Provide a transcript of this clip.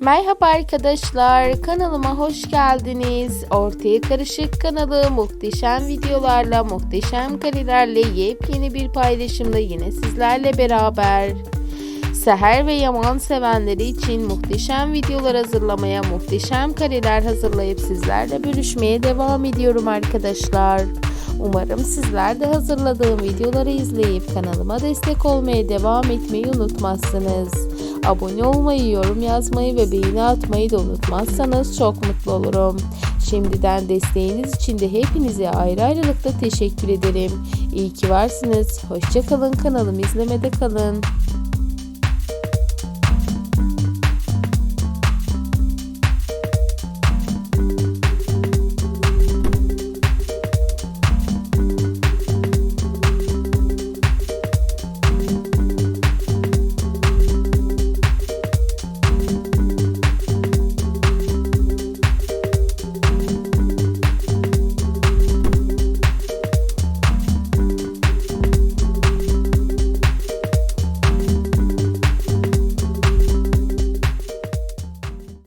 Merhaba arkadaşlar, kanalıma hoş geldiniz. Ortaya Karışık kanalı muhteşem videolarla, muhteşem karelerle yepyeni bir paylaşımda yine sizlerle beraber. Seher ve Yaman sevenleri için muhteşem videolar hazırlamaya, muhteşem kareler hazırlayıp sizlerle bölüşmeye devam ediyorum arkadaşlar. Umarım sizler de hazırladığım videoları izleyip kanalıma destek olmaya devam etmeyi unutmazsınız. Abone olmayı, yorum yazmayı ve beğeni atmayı da unutmazsanız çok mutlu olurum. Şimdiden desteğiniz için de hepinize ayrı ayrılıkta teşekkür ederim. İyi ki varsınız. Hoşçakalın kanalımı izlemede kalın.